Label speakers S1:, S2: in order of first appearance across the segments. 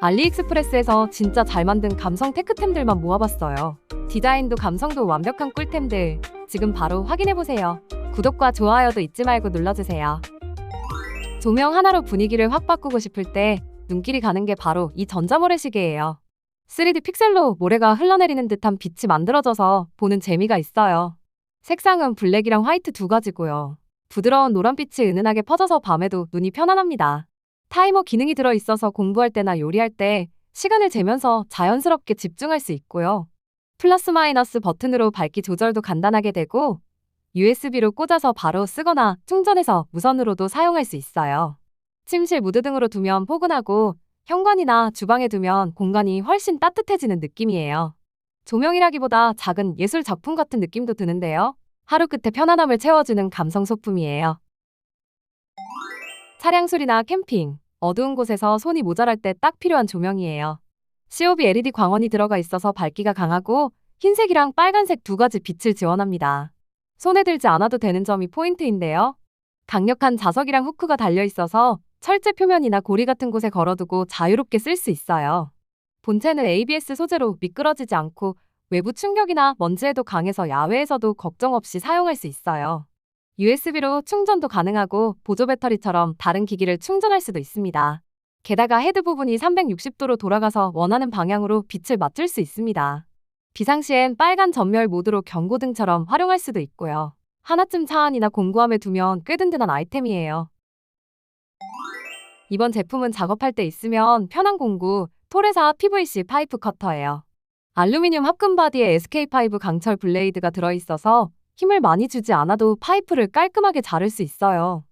S1: 알리익스프레스에서 진짜 잘 만든 감성 테크템들만 모아봤어요. 디자인도 감성도 완벽한 꿀템들. 지금 바로 확인해보세요. 구독과 좋아요도 잊지 말고 눌러주세요. 조명 하나로 분위기를 확 바꾸고 싶을 때 눈길이 가는 게 바로 이 전자모래시계예요. 3D 픽셀로 모래가 흘러내리는 듯한 빛이 만들어져서 보는 재미가 있어요. 색상은 블랙이랑 화이트 두 가지고요. 부드러운 노란빛이 은은하게 퍼져서 밤에도 눈이 편안합니다. 타이머 기능이 들어있어서 공부할 때나 요리할 때 시간을 재면서 자연스럽게 집중할 수 있고요. 플러스 마이너스 버튼으로 밝기 조절도 간단하게 되고 USB로 꽂아서 바로 쓰거나 충전해서 무선으로도 사용할 수 있어요. 침실 무드 등으로 두면 포근하고 현관이나 주방에 두면 공간이 훨씬 따뜻해지는 느낌이에요. 조명이라기보다 작은 예술 작품 같은 느낌도 드는데요. 하루 끝에 편안함을 채워주는 감성 소품이에요. 차량 수리나 캠핑, 어두운 곳에서 손이 모자랄 때 딱 필요한 조명이에요. COB LED 광원이 들어가 있어서 밝기가 강하고 흰색이랑 빨간색 두 가지 빛을 지원합니다. 손에 들지 않아도 되는 점이 포인트인데요. 강력한 자석이랑 후크가 달려 있어서 철제 표면이나 고리 같은 곳에 걸어두고 자유롭게 쓸 수 있어요. 본체는 ABS 소재로 미끄러지지 않고 외부 충격이나 먼지에도 강해서 야외에서도 걱정 없이 사용할 수 있어요. USB로 충전도 가능하고 보조 배터리처럼 다른 기기를 충전할 수도 있습니다. 게다가 헤드 부분이 360도로 돌아가서 원하는 방향으로 빛을 맞출 수 있습니다. 비상시엔 빨간 전멸 모드로 경고등처럼 활용할 수도 있고요. 하나쯤 차 안이나 공구함에 두면 꽤 든든한 아이템이에요. 이번 제품은 작업할 때 있으면 편한 공구 토레사 PVC 파이프 커터예요. 알루미늄 합금 바디에 SK5 강철 블레이드가 들어있어서 힘을 많이 주지 않아도 파이프를 깔끔하게 자를 수 있어요.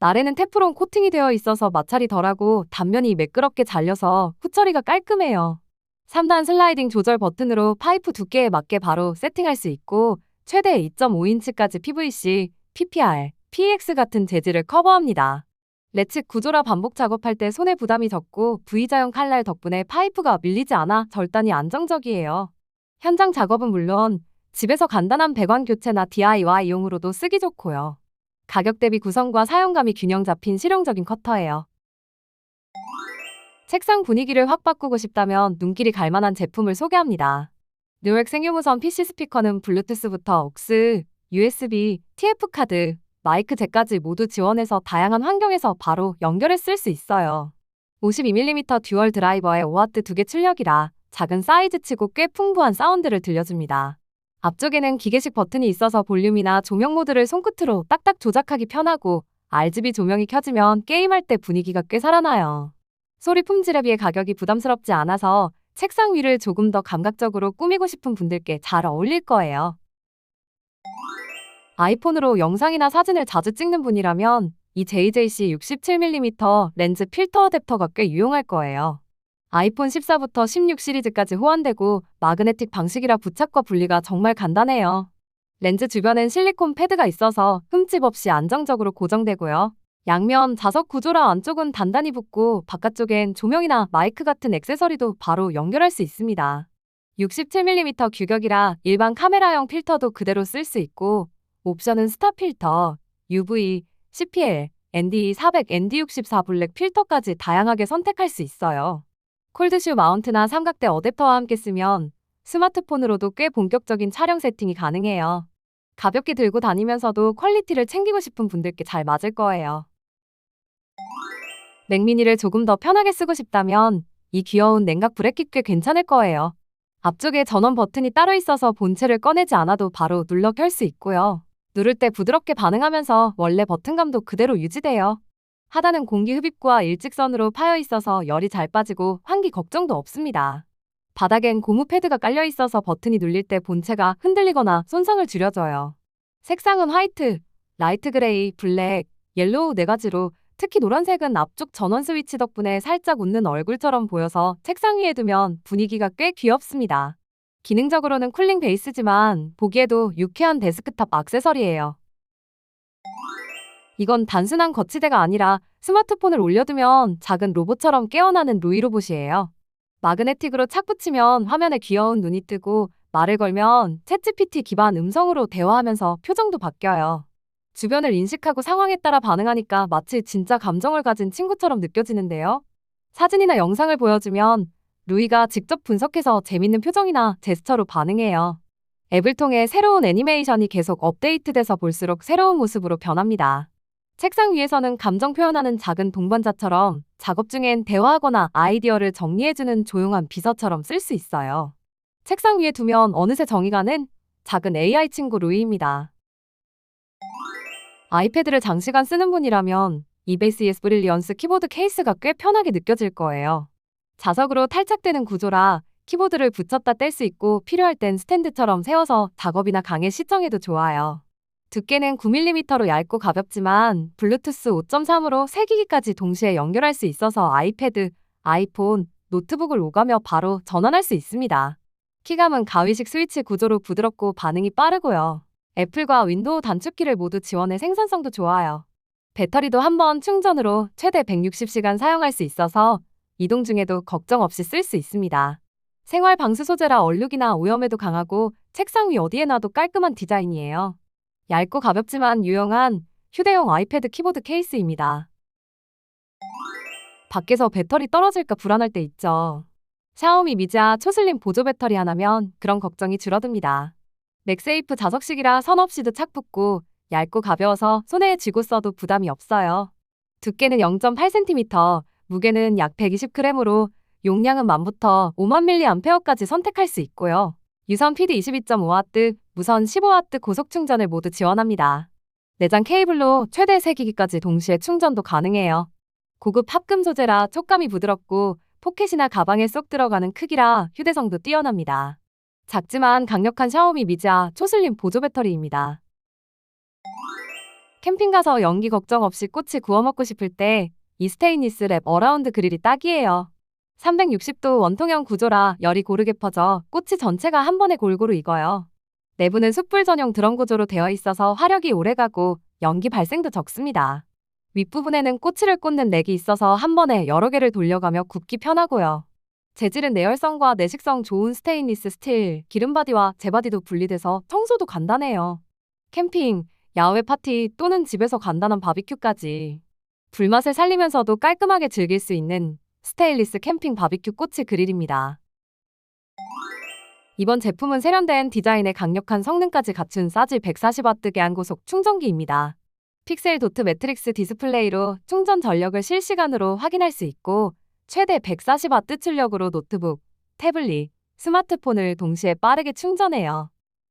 S1: 날에는 테프론 코팅이 되어 있어서 마찰이 덜하고 단면이 매끄럽게 잘려서 후처리가 깔끔해요. 3단 슬라이딩 조절 버튼으로 파이프 두께에 맞게 바로 세팅할 수 있고 최대 2.5인치까지 PVC, PPR, PX 같은 재질을 커버합니다. 레츠 구조라 반복 작업할 때 손에 부담이 적고 V자형 칼날 덕분에 파이프가 밀리지 않아 절단이 안정적이에요. 현장 작업은 물론 집에서 간단한 배관 교체나 DIY용으로도 쓰기 좋고요. 가격 대비 구성과 사용감이 균형 잡힌 실용적인 커터예요. 책상 분위기를 확 바꾸고 싶다면 눈길이 갈 만한 제품을 소개합니다. 뉴욕 생유무선 PC 스피커는 블루투스부터 aux, USB, TF 카드, 마이크 잭까지 모두 지원해서 다양한 환경에서 바로 연결해 쓸 수 있어요. 52mm 듀얼 드라이버에 5W 두개 출력이라 작은 사이즈치고 꽤 풍부한 사운드를 들려줍니다. 앞쪽에는 기계식 버튼이 있어서 볼륨이나 조명 모드를 손끝으로 딱딱 조작하기 편하고 RGB 조명이 켜지면 게임할 때 분위기가 꽤 살아나요. 소리 품질에 비해 가격이 부담스럽지 않아서 책상 위를 조금 더 감각적으로 꾸미고 싶은 분들께 잘 어울릴 거예요. 아이폰으로 영상이나 사진을 자주 찍는 분이라면 이 JJC 67mm 렌즈 필터 어댑터가 꽤 유용할 거예요. 아이폰 14부터 16 시리즈까지 호환되고 마그네틱 방식이라 부착과 분리가 정말 간단해요. 렌즈 주변엔 실리콘 패드가 있어서 흠집 없이 안정적으로 고정되고요. 양면 자석 구조라 안쪽은 단단히 붙고 바깥쪽엔 조명이나 마이크 같은 액세서리도 바로 연결할 수 있습니다. 67mm 규격이라 일반 카메라용 필터도 그대로 쓸 수 있고 옵션은 스타 필터, UV, CPL, ND 400, ND64 블랙 필터까지 다양하게 선택할 수 있어요. 콜드슈 마운트나 삼각대 어댑터와 함께 쓰면 스마트폰으로도 꽤 본격적인 촬영 세팅이 가능해요. 가볍게 들고 다니면서도 퀄리티를 챙기고 싶은 분들께 잘 맞을 거예요. 맥미니를 조금 더 편하게 쓰고 싶다면 이 귀여운 냉각 브레킷 꽤 괜찮을 거예요. 앞쪽에 전원 버튼이 따로 있어서 본체를 꺼내지 않아도 바로 눌러 켤 수 있고요. 누를 때 부드럽게 반응하면서 원래 버튼감도 그대로 유지돼요. 하단은 공기 흡입구와 일직선으로 파여 있어서 열이 잘 빠지고 환기 걱정도 없습니다. 바닥엔 고무 패드가 깔려 있어서 버튼이 눌릴 때 본체가 흔들리거나 손상을 줄여줘요. 색상은 화이트, 라이트 그레이, 블랙, 옐로우 네 가지로 특히 노란색은 앞쪽 전원 스위치 덕분에 살짝 웃는 얼굴처럼 보여서 책상 위에 두면 분위기가 꽤 귀엽습니다. 기능적으로는 쿨링 베이스지만 보기에도 유쾌한 데스크탑 액세서리예요. 이건 단순한 거치대가 아니라 스마트폰을 올려두면 작은 로봇처럼 깨어나는 루이 로봇이에요. 마그네틱으로 착 붙이면 화면에 귀여운 눈이 뜨고 말을 걸면 챗GPT 기반 음성으로 대화하면서 표정도 바뀌어요. 주변을 인식하고 상황에 따라 반응하니까 마치 진짜 감정을 가진 친구처럼 느껴지는데요. 사진이나 영상을 보여주면 루이가 직접 분석해서 재밌는 표정이나 제스처로 반응해요. 앱을 통해 새로운 애니메이션이 계속 업데이트돼서 볼수록 새로운 모습으로 변합니다. 책상 위에서는 감정 표현하는 작은 동반자처럼 작업 중엔 대화하거나 아이디어를 정리해주는 조용한 비서처럼 쓸 수 있어요. 책상 위에 두면 어느새 정이 가는 작은 AI 친구 루이입니다. 아이패드를 장시간 쓰는 분이라면 이베이스 브릴리언스 키보드 케이스가 꽤 편하게 느껴질 거예요. 자석으로 탈착되는 구조라 키보드를 붙였다 뗄 수 있고 필요할 땐 스탠드처럼 세워서 작업이나 강의 시청에도 좋아요. 두께는 9mm로 얇고 가볍지만 블루투스 5.3으로 3기기까지 동시에 연결할 수 있어서 아이패드, 아이폰, 노트북을 오가며 바로 전환할 수 있습니다. 키감은 가위식 스위치 구조로 부드럽고 반응이 빠르고요. 애플과 윈도우 단축키를 모두 지원해 생산성도 좋아요. 배터리도 한 번 충전으로 최대 160시간 사용할 수 있어서 이동 중에도 걱정 없이 쓸 수 있습니다. 생활 방수 소재라 얼룩이나 오염에도 강하고 책상 위 어디에 놔도 깔끔한 디자인이에요. 얇고 가볍지만 유용한 휴대용 아이패드 키보드 케이스입니다. 밖에서 배터리 떨어질까 불안할 때 있죠. 샤오미 미자 초슬림 보조 배터리 하나면 그런 걱정이 줄어듭니다. 맥세이프 자석식이라 선 없이도 착 붙고 얇고 가벼워서 손에 쥐고 써도 부담이 없어요. 두께는 0.8cm, 무게는 약 120g으로 용량은 만부터 5만 mAh까지 선택할 수 있고요. 유선 PD 22.5W, 무선 15W 고속 충전을 모두 지원합니다. 내장 케이블로 최대 3기기까지 동시에 충전도 가능해요. 고급 합금 소재라 촉감이 부드럽고 포켓이나 가방에 쏙 들어가는 크기라 휴대성도 뛰어납니다. 작지만 강력한 샤오미 미자 초슬림 보조 배터리입니다. 캠핑 가서 연기 걱정 없이 꼬치 구워 먹고 싶을 때 이 스테인리스 랩 어라운드 그릴이 딱이에요. 360도 원통형 구조라 열이 고르게 퍼져 꼬치 전체가 한 번에 골고루 익어요. 내부는 숯불 전용 드럼 구조로 되어 있어서 화력이 오래가고 연기 발생도 적습니다. 윗부분에는 꼬치를 꽂는 렉이 있어서 한 번에 여러 개를 돌려가며 굽기 편하고요. 재질은 내열성과 내식성 좋은 스테인리스 스틸, 기름바디와 제바디도 분리돼서 청소도 간단해요. 캠핑, 야외 파티 또는 집에서 간단한 바비큐까지. 불맛을 살리면서도 깔끔하게 즐길 수 있는 스테인리스 캠핑 바비큐 꼬치 그릴입니다. 이번 제품은 세련된 디자인에 강력한 성능까지 갖춘 싸지 140W 계한고속 충전기입니다. 픽셀 도트 매트릭스 디스플레이로 충전 전력을 실시간으로 확인할 수 있고 최대 140W 출력으로 노트북, 태블릿, 스마트폰을 동시에 빠르게 충전해요.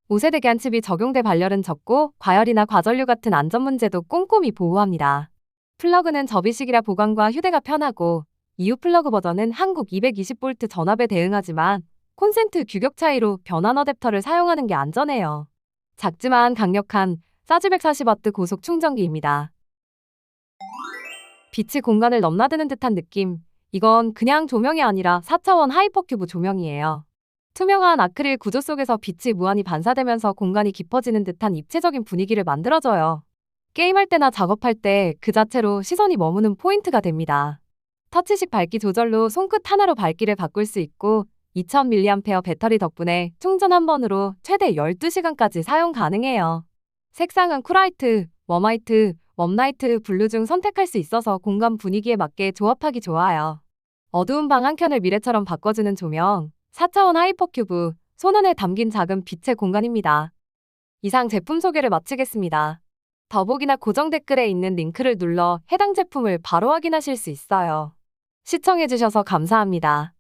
S1: 5세대 계한칩이 적용돼 발열은 적고 과열이나 과전류 같은 안전 문제도 꼼꼼히 보호합니다. 플러그는 접이식이라 보관과 휴대가 편하고 EU 플러그 버전은 한국 220V 전압에 대응하지만 콘센트 규격 차이로 변환 어댑터를 사용하는 게 안전해요. 작지만 강력한 사지 140W 고속 충전기입니다. 빛이 공간을 넘나드는 듯한 느낌. 이건 그냥 조명이 아니라 4차원 하이퍼큐브 조명이에요. 투명한 아크릴 구조 속에서 빛이 무한히 반사되면서 공간이 깊어지는 듯한 입체적인 분위기를 만들어줘요. 게임할 때나 작업할 때 그 자체로 시선이 머무는 포인트가 됩니다. 터치식 밝기 조절로 손끝 하나로 밝기를 바꿀 수 있고 2000mAh 배터리 덕분에 충전 한 번으로 최대 12시간까지 사용 가능해요. 색상은 쿨화이트, 웜화이트, 웜라이트, 블루 중 선택할 수 있어서 공간 분위기에 맞게 조합하기 좋아요. 어두운 방 한켠을 미래처럼 바꿔주는 조명, 4차원 하이퍼큐브, 손안에 담긴 작은 빛의 공간입니다. 이상 제품 소개를 마치겠습니다. 더보기나 고정 댓글에 있는 링크를 눌러 해당 제품을 바로 확인하실 수 있어요. 시청해주셔서 감사합니다.